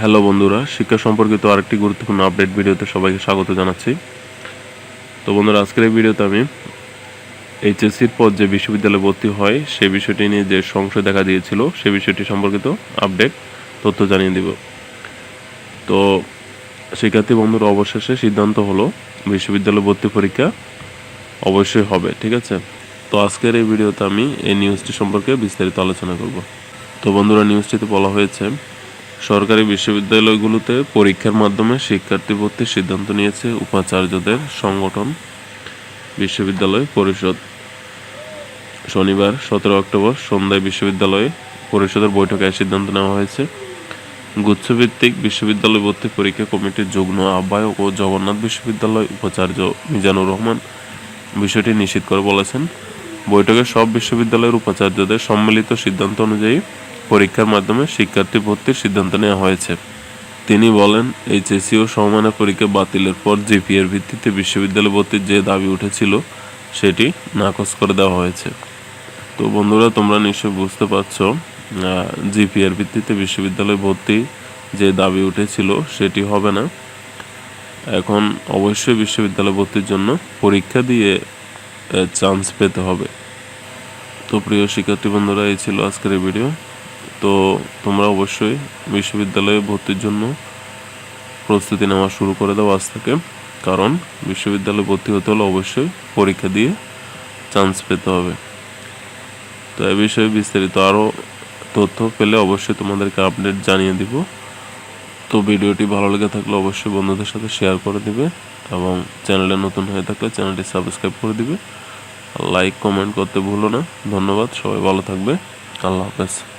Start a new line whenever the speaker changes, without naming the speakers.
Hello বন্ধুরা, শিক্ষা সম্পর্কিত আরেকটি গুরুত্বপূর্ণ আপডেট ভিডিওতে সবাইকে স্বাগত জানাচ্ছি। তো বন্ধুরা, আজকের এই ভিডিওতে আমি এইচএসসির পর যে বিশ্ববিদ্যালয়ে ভর্তি হয়, সেই বিষয়টি নিয়ে যে সংশয় দেখা দিয়েছিল, সে বিষয়টি সম্পর্কিত আপডেট তথ্য জানিয়ে দিব। তো শিক্ষার্থী বন্ধুরা, অবশেষে সিদ্ধান্ত হলো, বিশ্ববিদ্যালয় ভর্তি পরীক্ষা অবশ্যই হবে, ঠিক আছে? তো আজকের এই ভিডিওতে আমি এই নিউজটি সম্পর্কে বিস্তারিত আলোচনা করব। তো বন্ধুরা নিউজটিতে বলা হয়েছে সরকারি বিশ্ববিদ্যালয়গুলোতে পরীক্ষার মাধ্যমে শিক্ষার্থী ভর্তির সিদ্ধান্ত নিয়েছে উপাচার্যদের সংগঠন বিশ্ববিদ্যালয় পরিষদ। শনিবার সতেরো অক্টোবর সন্ধ্যায় বিশ্ববিদ্যালয়ে পরিষদের বৈঠকে সিদ্ধান্ত নেওয়া হয়েছে। গুচ্ছভিত্তিক বিশ্ববিদ্যালয় ভর্তি পরীক্ষা কমিটির যুগ্ম আহ্বায়ক ও জগন্নাথ বিশ্ববিদ্যালয় উপাচার্য মিজানুর রহমান বিষয়টি নিশ্চিত করে বলেছেন। বৈঠকে সব বিশ্ববিদ্যালয়ের উপাচার্যদের সম্মিলিত সিদ্ধান্ত অনুযায়ী পরীক্ষার মাধ্যমে শিক্ষার্থী ভর্তির সিদ্ধান্ত নেওয়া হয়েছে। তিনি বলেন, এইচএসসি ও সমমানের পরীক্ষা বাতিলের পর জিপিএর ভিত্তিতে বিশ্ববিদ্যালয় ভর্তির যে দাবি উঠেছিল, সেটি নাকচ করে দেওয়া হয়েছে। তো বন্ধুরা, তোমরা নিশ্চয়ই বুঝতে পারছ জিপিএর ভিত্তিতে বিশ্ববিদ্যালয় ভর্তি যে দাবি উঠেছিল, সেটি হবে না। এখন অবশ্যই বিশ্ববিদ্যালয় ভর্তির জন্য পরীক্ষা দিয়ে চান্স পেতে হবে। তো প্রিয় শিক্ষার্থী বন্ধুরা, এই ছিল আজকের ভিডিও তো তোমরা অবশ্যই বিশ্ববিদ্যালয়ে ভর্তির জন্য প্রস্তুতি নেওয়া শুরু করে দাও আজ থেকে। কারণ বিশ্ববিদ্যালয়ে ভর্তি হতে হলে অবশ্যই পরীক্ষা দিয়ে চান্স পেতে হবে। তো এ বিষয়ে বিস্তারিত আরও তথ্য পেলে অবশ্যই তোমাদেরকে আপডেট জানিয়ে দিব। তো ভিডিওটি ভালো লেগে থাকলে অবশ্যই বন্ধুদের সাথে শেয়ার করে দিবে এবং চ্যানেলে নতুন হয়ে থাকলে চ্যানেলটি সাবস্ক্রাইব করে দিবে। লাইক কমেন্ট করতে ভুলো না। ধন্যবাদ, সবাই ভালো থাকবে। আল্লাহ হাফেজ।